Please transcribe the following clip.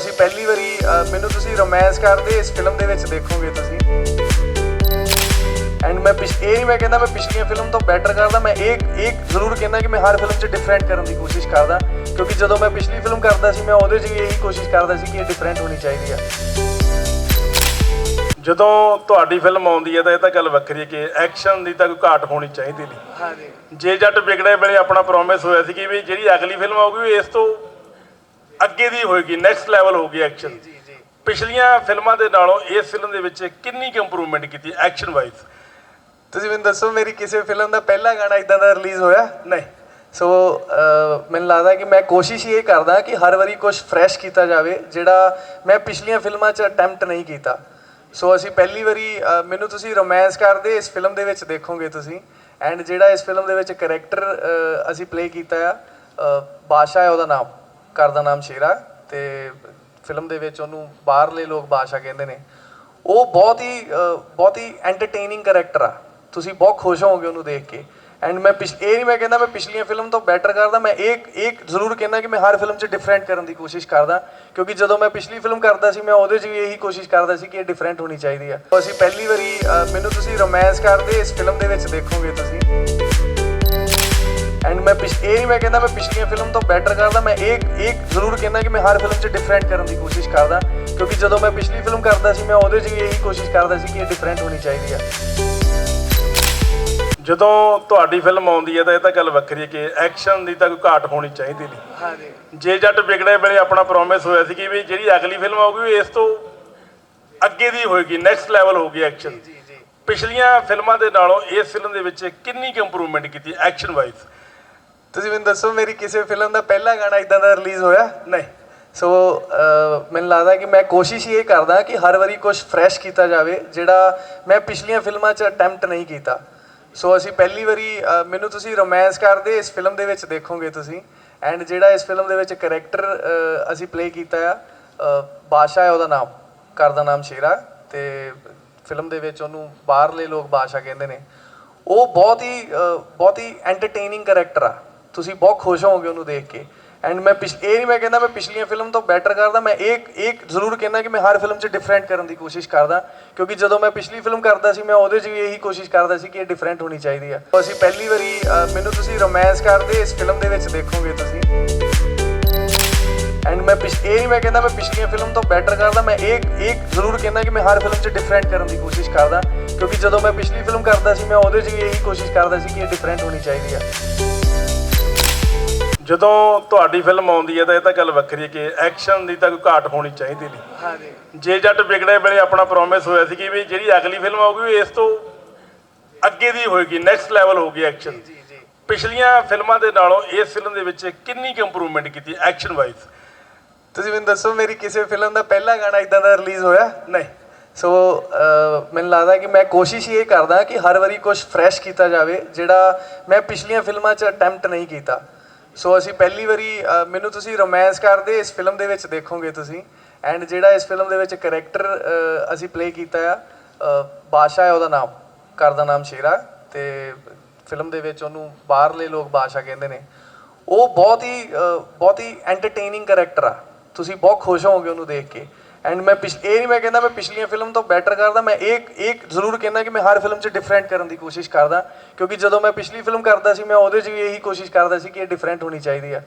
ਅਸੀਂ ਪਹਿਲੀ ਵਾਰੀ ਮੈਨੂੰ ਤੁਸੀਂ ਰੋਮਾਂਸ ਕਰਦੇ ਇਸ ਫਿਲਮ ਦੇ ਵਿੱਚ ਦੇਖੋਗੇ ਤੁਸੀਂ। ਐਂਡ ਮੈਂ ਪਿਛ ਇਹ ਨਹੀਂ ਮੈਂ ਕਹਿੰਦਾ ਮੈਂ ਪਿਛਲੀਆਂ ਫਿਲਮ ਤੋਂ ਬੈਟਰ ਕਰਦਾ ਮੈਂ ਇੱਕ ਇੱਕ ਜ਼ਰੂਰ ਕਹਿੰਦਾ ਕਿ ਮੈਂ ਹਰ ਫਿਲਮ 'ਚ ਡਿਫਰੈਂਟ ਕਰਨ ਦੀ ਕੋਸ਼ਿਸ਼ ਕਰਦਾ ਕਿਉਂਕਿ ਜਦੋਂ ਮੈਂ ਪਿਛਲੀ ਫਿਲਮ ਕਰਦਾ ਸੀ ਮੈਂ ਉਹਦੇ 'ਚ ਵੀ ਇਹੀ ਕੋਸ਼ਿਸ਼ ਕਰਦਾ ਸੀ ਕਿ ਇਹ ਡਿਫਰੈਂਟ ਹੋਣੀ ਚਾਹੀਦੀ ਆ। ਜਦੋਂ ਤੁਹਾਡੀ ਫਿਲਮ ਆਉਂਦੀ ਹੈ ਤਾਂ ਇਹ ਤਾਂ ਗੱਲ ਵੱਖਰੀ ਹੈ ਕਿ ਐਕਸ਼ਨ ਦੀ ਤਾਂ ਕੋਈ ਘਾਟ ਹੋਣੀ ਚਾਹੀਦੀ ਨਹੀਂ। ਹਾਂਜੀ। ਜੇ ਜੱਟ ਵਿਗੜੇ ਵੇਲੇ ਆਪਣਾ ਪ੍ਰੋਮਿਸ ਹੋਇਆ ਸੀ ਕਿ ਵੀ ਜਿਹੜੀ ਅਗਲੀ ਫਿਲਮ ਆਊਗੀ ਇਸ ਤੋਂ ਅੱਗੇ ਦੀ ਹੋਏਗੀ ਨੈਕਸਟ ਲੈਵਲ ਹੋਊਗੀ ਐਕਸ਼ਨ ਜੀ ਜੀ ਪਿਛਲੀਆਂ ਫਿਲਮਾਂ ਦੇ ਨਾਲੋਂ ਇਸ ਫਿਲਮ ਦੇ ਵਿੱਚ ਕਿੰਨੀ ਕੁ ਇੰਪਰੂਵਮੈਂਟ ਕੀਤੀ ਐਕਸ਼ਨ ਵਾਈਜ਼ ਤੁਸੀਂ ਮੈਨੂੰ ਦੱਸੋ ਮੇਰੀ ਕਿਸੇ ਫਿਲਮ ਦਾ ਪਹਿਲਾ ਗਾਣਾ ਇਦਾਂ ਦਾ ਰਿਲੀਜ਼ ਹੋਇਆ? ਨਹੀਂ। ਸੋ ਮੈਨੂੰ ਲੱਗਦਾ ਕਿ ਮੈਂ ਕੋਸ਼ਿਸ਼ ਇਹ ਕਰਦਾ ਕਿ ਹਰ ਵਾਰੀ ਕੁਝ ਫਰੈਸ਼ ਕੀਤਾ ਜਾਵੇ ਜਿਹੜਾ ਮੈਂ ਪਿਛਲੀਆਂ ਫਿਲਮਾਂ 'ਚ ਅਟੈਂਪਟ ਨਹੀਂ ਕੀਤਾ। ਸੋ ਅਸੀਂ ਪਹਿਲੀ ਵਾਰੀ ਮੈਨੂੰ ਤੁਸੀਂ ਰੋਮਾਂਸ ਕਰਦੇ ਇਸ ਫਿਲਮ ਦੇ ਵਿੱਚ ਦੇਖੋਗੇ ਤੁਸੀਂ। ਐਂਡ ਜਿਹੜਾ ਇਸ ਫਿਲਮ ਦੇ ਵਿੱਚ ਕੈਰੈਕਟਰ ਅਸੀਂ ਪਲੇ ਕੀਤਾ ਆ ਬਾਦਸ਼ਾਹ ਹੈ ਉਹਦਾ ਨਾਮ। ਘਰ ਦਾ ਨਾਮ ਸ਼ੇਰਾ ਤੇ ਫਿਲਮ ਦੇ ਵਿੱਚ ਉਹਨੂੰ ਬਾਹਰਲੇ ਲੋਕ ਬਾਦਸ਼ਾਹ ਕਹਿੰਦੇ ਨੇ। ਉਹ ਬਹੁਤ ਹੀ ਬਹੁਤ ਹੀ ਐਂਟਰਟੇਨਿੰਗ ਕੈਰੈਕਟਰ ਆ। ਤੁਸੀਂ ਬਹੁਤ ਖੁਸ਼ ਹੋਵੋਗੇ ਉਹਨੂੰ ਦੇਖ ਕੇ। ਐਂਡ ਮੈਂ ਪਿਛ, ਇਹ ਨਹੀਂ ਮੈਂ ਕਹਿੰਦਾ ਮੈਂ ਪਿਛਲੀਆਂ ਫਿਲਮ ਤੋਂ ਬੈਟਰ ਕਰਦਾ। ਮੈਂ ਇਹ ਇੱਕ ਜ਼ਰੂਰ ਕਹਿੰਦਾ ਕਿ ਮੈਂ ਹਰ ਫਿਲਮ 'ਚ ਡਿਫਰੈਂਟ ਕਰਨ ਦੀ ਕੋਸ਼ਿਸ਼ ਕਰਦਾ। ਕਿਉਂਕਿ ਜਦੋਂ ਮੈਂ ਪਿਛਲੀ ਫਿਲਮ ਕਰਦਾ ਸੀ, ਮੈਂ ਉਹਦੇ 'ਚ ਵੀ ਇਹੀ ਕੋਸ਼ਿਸ਼ ਕਰਦਾ ਸੀ ਕਿ ਇਹ ਡਿਫਰੈਂਟ ਹੋਣੀ ਚਾਹੀਦੀ ਆ। ਅਸੀਂ ਪਹਿਲੀ ਵਾਰੀ ਮੈਨੂੰ ਤੁਸੀਂ ਰੋਮਾਂਸ ਕਰਦੇ ਇਸ ਫਿਲਮ ਦੇ ਵਿੱਚ ਦੇਖੋਗੇ ਤੁਸੀਂ। ਐਂਡ ਮੈਂ ਪਿਛ ਇਹ ਨਹੀਂ ਮੈਂ ਕਹਿੰਦਾ ਮੈਂ ਪਿਛਲੀਆਂ ਫਿਲਮ ਤੋਂ ਬੈਟਰ ਕਰਦਾ। ਮੈਂ ਇੱਕ ਇੱਕ ਜ਼ਰੂਰ ਕਹਿੰਦਾ ਕਿ ਮੈਂ ਹਰ ਫਿਲਮ 'ਚ ਡਿਫਰੈਂਟ ਕਰਨ ਦੀ ਕੋਸ਼ਿਸ਼ ਕਰਦਾ। ਕਿਉਂਕਿ ਜਦੋਂ ਮੈਂ ਪਿਛਲੀ ਫਿਲਮ ਕਰਦਾ ਸੀ ਮੈਂ ਉਹਦੇ 'ਚ ਵੀ ਇਹੀ ਕੋਸ਼ਿਸ਼ ਕਰਦਾ ਸੀ ਕਿ ਇਹ ਡਿਫਰੈਂਟ ਹੋਣੀ ਚਾਹੀਦੀ ਆ। ਜਦੋਂ ਤੁਹਾਡੀ ਫਿਲਮ ਆਉਂਦੀ ਹੈ ਤਾਂ ਇਹ ਤਾਂ ਗੱਲ ਵੱਖਰੀ ਹੈ ਕਿ ਐਕਸ਼ਨ ਦੀ ਤਾਂ ਕੋਈ ਘਾਟ ਹੋਣੀ ਚਾਹੀਦੀ ਨਹੀਂ। ਹਾਂਜੀ। ਜੇ ਜੱਟ ਵਿਗੜੇ ਵੇਲੇ ਆਪਣਾ ਪ੍ਰੋਮਿਸ ਹੋਇਆ ਸੀ ਕਿ ਵੀ ਜਿਹੜੀ ਅਗਲੀ ਫਿਲਮ ਆਊਗੀ ਇਸ ਤੋਂ ਅੱਗੇ ਦੀ ਹੋਏਗੀ ਨੈਕਸਟ ਲੈਵਲ ਹੋਊਗੀ ਐਕਸ਼ਨ ਜੀ ਜੀ ਪਿਛਲੀਆਂ ਫਿਲਮਾਂ ਦੇ ਨਾਲੋਂ ਇਸ ਫਿਲਮ ਦੇ ਵਿੱਚ ਕਿੰਨੀ ਕੁ ਇੰਪਰੂਵਮੈਂਟ ਕੀਤੀ ਐਕਸ਼ਨ ਵਾਈਜ਼ ਤੁਸੀਂ ਮੈਨੂੰ ਦੱਸੋ ਮੇਰੀ ਕਿਸੇ ਫਿਲਮ ਦਾ ਪਹਿਲਾ ਗਾਣਾ ਇਦਾਂ ਦਾ ਰਿਲੀਜ਼ ਹੋਇਆ? ਨਹੀਂ। ਸੋ ਮੈਨੂੰ ਲੱਗਦਾ ਕਿ ਮੈਂ ਕੋਸ਼ਿਸ਼ ਇਹ ਕਰਦਾ ਕਿ ਹਰ ਵਾਰੀ ਕੁਝ ਫਰੈਸ਼ ਕੀਤਾ ਜਾਵੇ ਜਿਹੜਾ ਮੈਂ ਪਿਛਲੀਆਂ ਫਿਲਮਾਂ 'ਚ ਅਟੈਂਪਟ ਨਹੀਂ ਕੀਤਾ। ਸੋ ਅਸੀਂ ਪਹਿਲੀ ਵਾਰੀ ਮੈਨੂੰ ਤੁਸੀਂ ਰੋਮਾਂਸ ਕਰਦੇ ਇਸ ਫਿਲਮ ਦੇ ਵਿੱਚ ਦੇਖੋਗੇ ਤੁਸੀਂ। ਐਂਡ ਜਿਹੜਾ ਇਸ ਫਿਲਮ ਦੇ ਵਿੱਚ ਕੈਰੈਕਟਰ ਅਸੀਂ ਪਲੇ ਕੀਤਾ ਆ ਬਾਦਸ਼ਾਹ ਹੈ ਉਹਦਾ ਨਾਮ ਘਰ ਦਾ ਨਾਮ ਸ਼ੇਰਾ। ਤੇ ਫਿਲਮ ਦੇ ਵਿੱਚ ਉਹਨੂੰ ਬਾਹਰਲੇ ਲੋਕ ਬਾਦਸ਼ਾਹ ਕਹਿੰਦੇ ਨੇ। ਉਹ ਬਹੁਤ ਹੀ ਬਹੁਤ ਹੀ ਐਂਟਰਟੇਨਿੰਗ ਕੈਰੈਕਟਰ ਆ। ਤੁਸੀਂ ਬਹੁਤ ਖੁਸ਼ ਹੋਵੋਗੇ ਉਹਨੂੰ ਦੇਖ ਕੇ। ਐਂਡ ਮੈਂ ਪਿਛ, ਇਹ ਨਹੀਂ ਮੈਂ ਕਹਿੰਦਾ ਮੈਂ ਪਿਛਲੀਆਂ ਫਿਲਮ ਤੋਂ ਬੈਟਰ ਕਰਦਾ, ਮੈਂ ਇਹ ਇਹ ਜ਼ਰੂਰ ਕਹਿੰਦਾ ਕਿ ਮੈਂ ਹਰ ਫਿਲਮ 'ਚ ਡਿਫਰੈਂਟ ਕਰਨ ਦੀ ਕੋਸ਼ਿਸ਼ ਕਰਦਾ। ਕਿਉਂਕਿ ਜਦੋਂ ਮੈਂ ਪਿਛਲੀ ਫਿਲਮ ਕਰਦਾ ਸੀ, ਮੈਂ ਉਹਦੇ 'ਚ ਵੀ ਇਹੀ ਕੋਸ਼ਿਸ਼ ਕਰਦਾ ਸੀ ਕਿ ਇਹ ਡਿਫਰੈਂਟ ਹੋਣੀ ਚਾਹੀਦੀ ਆ। ਅਸੀਂ ਪਹਿਲੀ ਵਾਰੀ ਮੈਨੂੰ ਤੁਸੀਂ ਰੋਮਾਂਸ ਕਰਦੇ, ਇਸ ਫਿਲਮ ਦੇ ਵਿੱਚ ਦੇਖੋਗੇ ਤੁਸੀਂ। ਐਂਡ ਮੈਂ ਪਿਛ, ਇਹ ਨਹੀਂ ਮੈਂ ਕਹਿੰਦਾ ਮੈਂ ਪਿਛਲੀਆਂ ਫਿਲਮ ਤੋਂ ਬੈਟਰ ਕਰਦਾ, ਮੈਂ ਇਹ ਇਹ ਜ਼ਰੂਰ ਕਹਿੰਦਾ ਕਿ ਮੈਂ ਹਰ ਫਿਲਮ 'ਚ ਡਿਫਰੈਂਟ ਕਰਨ ਦੀ ਕੋਸ਼ਿਸ਼ ਕਰਦਾ। ਕਿਉਂਕਿ ਜਦੋਂ ਮੈਂ ਪਿਛਲੀ ਫਿਲਮ ਕਰਦਾ ਸੀ, ਮੈਂ ਉਹਦੇ 'ਚ ਵੀ ਇਹੀ ਕੋਸ਼ਿਸ਼ ਕਰਦਾ ਸੀ ਕਿ ਇਹ ਡਿਫਰੈਂਟ ਹੋਣੀ ਚਾਹੀਦੀ ਆ। ਜਦੋਂ ਤੁਹਾਡੀ ਫਿਲਮ ਆਉਂਦੀ ਹੈ ਤਾਂ ਇਹ ਤਾਂ ਗੱਲ ਵੱਖਰੀ ਹੈ ਕਿ ਐਕਸ਼ਨ ਦੀ ਤਾਂ ਕੋਈ ਘਾਟ ਹੋਣੀ ਚਾਹੀਦੀ ਨਹੀਂ। ਹਾਂਜੀ। ਜੇ ਜੱਟ ਵਿਗੜੇ ਵੇਲੇ ਆਪਣਾ ਪ੍ਰੋਮਿਸ ਹੋਇਆ ਸੀ ਕਿ ਵੀ ਜਿਹੜੀ ਅਗਲੀ ਫਿਲਮ ਆਊਗੀ ਇਸ ਤੋਂ ਅੱਗੇ ਦੀ ਹੋਏਗੀ ਨੈਕਸਟ ਲੈਵਲ ਹੋਊਗੀ ਐਕਸ਼ਨ ਜੀ ਜੀ ਪਿਛਲੀਆਂ ਫਿਲਮਾਂ ਦੇ ਨਾਲੋਂ ਇਸ ਫਿਲਮ ਦੇ ਵਿੱਚ ਕਿੰਨੀ ਕੁ ਇੰਪਰੂਵਮੈਂਟ ਕੀਤੀ ਐਕਸ਼ਨ ਵਾਈਜ਼ ਤੁਸੀਂ ਮੈਨੂੰ ਦੱਸੋ ਮੇਰੀ ਕਿਸੇ ਫਿਲਮ ਦਾ ਪਹਿਲਾ ਗਾਣਾ ਇਦਾਂ ਦਾ ਰਿਲੀਜ਼ ਹੋਇਆ? ਨਹੀਂ। ਸੋ ਮੈਨੂੰ ਲੱਗਦਾ ਕਿ ਮੈਂ ਕੋਸ਼ਿਸ਼ ਇਹ ਕਰਦਾ ਕਿ ਹਰ ਵਾਰੀ ਕੁਝ ਫਰੈਸ਼ ਕੀਤਾ ਜਾਵੇ ਜਿਹੜਾ ਮੈਂ ਪਿਛਲੀਆਂ ਫਿਲਮਾਂ 'ਚ ਅਟੈਂਪਟ ਨਹੀਂ ਕੀਤਾ। ਸੋ ਅਸੀਂ ਪਹਿਲੀ ਵਾਰੀ ਮੈਨੂੰ ਤੁਸੀਂ ਰੋਮਾਂਸ ਕਰਦੇ ਇਸ ਫਿਲਮ ਦੇ ਵਿੱਚ ਦੇਖੋਗੇ ਤੁਸੀਂ। ਐਂਡ ਜਿਹੜਾ ਇਸ ਫਿਲਮ ਦੇ ਵਿੱਚ ਕੈਰੈਕਟਰ ਅਸੀਂ ਪਲੇ ਕੀਤਾ ਆ ਅਹ, ਬਾਦਸ਼ਾਹ ਹੈ ਉਹਦਾ ਨਾਮ ਘਰ ਦਾ ਨਾਮ ਸ਼ੇਰਾ। ਤੇ ਫਿਲਮ ਦੇ ਵਿੱਚ ਉਹਨੂੰ ਬਾਹਰਲੇ ਲੋਕ ਬਾਦਸ਼ਾਹ ਕਹਿੰਦੇ ਨੇ। ਉਹ ਬਹੁਤ ਹੀ ਬਹੁਤ ਹੀ ਐਂਟਰਟੇਨਿੰਗ ਕੈਰੈਕਟਰ ਆ। ਤੁਸੀਂ ਬਹੁਤ ਖੁਸ਼ ਹੋਵੋਗੇ ਉਹਨੂੰ ਦੇਖ ਕੇ। ਐਂਡ ਮੈਂ ਪਿਛ, ਇਹ ਨਹੀਂ ਮੈਂ ਕਹਿੰਦਾ ਮੈਂ ਪਿਛਲੀਆਂ ਫਿਲਮ ਤੋਂ ਬੈਟਰ ਕਰਦਾ, ਮੈਂ ਇਹ ਇਹ ਜ਼ਰੂਰ ਕਹਿੰਦਾ ਕਿ ਮੈਂ ਹਰ ਫਿਲਮ 'ਚ ਡਿਫਰੈਂਟ ਕਰਨ ਦੀ ਕੋਸ਼ਿਸ਼ ਕਰਦਾ, ਕਿਉਂਕਿ ਜਦੋਂ ਮੈਂ ਪਿਛਲੀ ਫਿਲਮ ਕਰਦਾ ਸੀ, ਮੈਂ ਉਹਦੇ 'ਚ ਵੀ ਇਹੀ ਕੋਸ਼ਿਸ਼ ਕਰਦਾ ਸੀ ਕਿ ਇਹ ਡਿਫਰੈਂਟ ਹੋਣੀ ਚਾਹੀਦੀ ਆ।